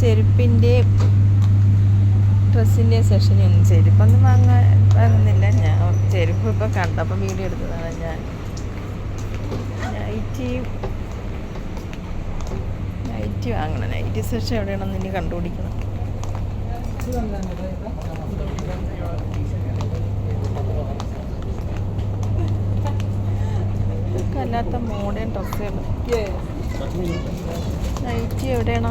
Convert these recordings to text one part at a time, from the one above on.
ചെരുപ്പിന്റെയും ഡ്രസ്സിന്റെ സെക്ഷനും ചെരുപ്പൊന്നും വാങ്ങാൻ വാങ്ങുന്നില്ല. ഞാൻ ചെരുപ്പ് ഇപ്പോൾ കണ്ടപ്പോൾ വീഡിയോ എടുത്തതാണ് ഞാൻ. നൈറ്റി നൈറ്റി വാങ്ങണം. നൈറ്റി സെഷൻ എവിടെയാണെന്ന് ഇനി കണ്ടുപിടിക്കണം. അല്ലാത്ത മോഡേൺ ഡ്രസ്സുകൾ നൈറ്റി എവിടെയാണോ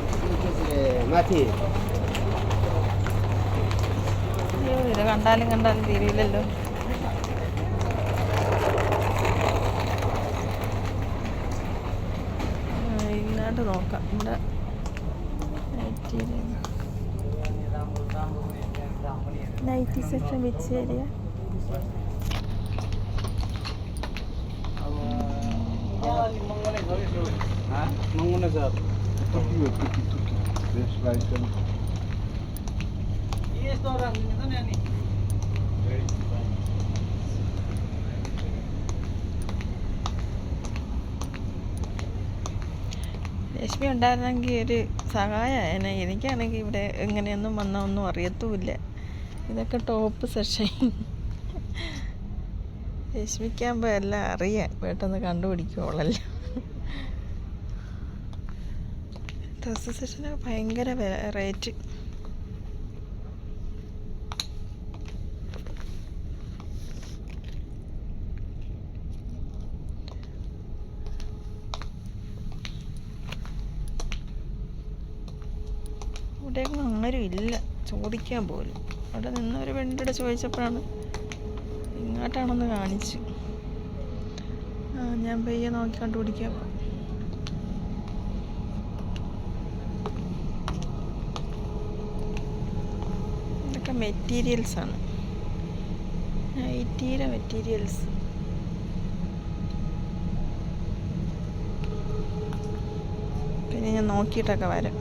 ഇത് കണ്ടാലും കണ്ടാലും തീരില്ലല്ലോ ഇങ്ങോട്ട് നോക്കാം ഇവിടെ നൈറ്റി സെക്ഷൻ വെച്ച് area Ha? Manguna sir. Tuki Best item. Yes, orang ini kan ni. Rashmi ഉണ്ടായിരുന്നെങ്കിൽ ഒരു സഹായമായേനെ എനിക്കാണെങ്കിൽ ഇവിടെ എങ്ങനെയൊന്നും വന്ന ഒന്നും അറിയത്തുമില്ല ഇതൊക്കെ ടോപ്പ് സെക്ഷൻ ലക്ഷ്മിക്കാകുമ്പോൾ എല്ലാം അറിയാം പെട്ടെന്ന് കണ്ടുപിടിക്കുള്ളല്ലോ ഡ്രസ്സ് സെഷന് ഭയങ്കര റേറ്റ് ഇവിടെയൊന്നും ആരും ഇല്ല. ചോദിക്കാൻ പോലും. അവിടെ നിന്ന് ഒരു പെണ്ണിടെ ചോദിച്ചപ്പോഴാണ് ഇങ്ങോട്ടാണെന്ന് കാണിച്ചു. ഞാൻ പയ്യെ നോക്കി കണ്ടുപിടിക്കാം ഇതൊക്കെ മെറ്റീരിയൽസ് ആണ്. നൈറ്റീരെ മെറ്റീരിയൽസ് പിന്നെ ഞാൻ നോക്കിയിട്ടൊക്കെ വരാം.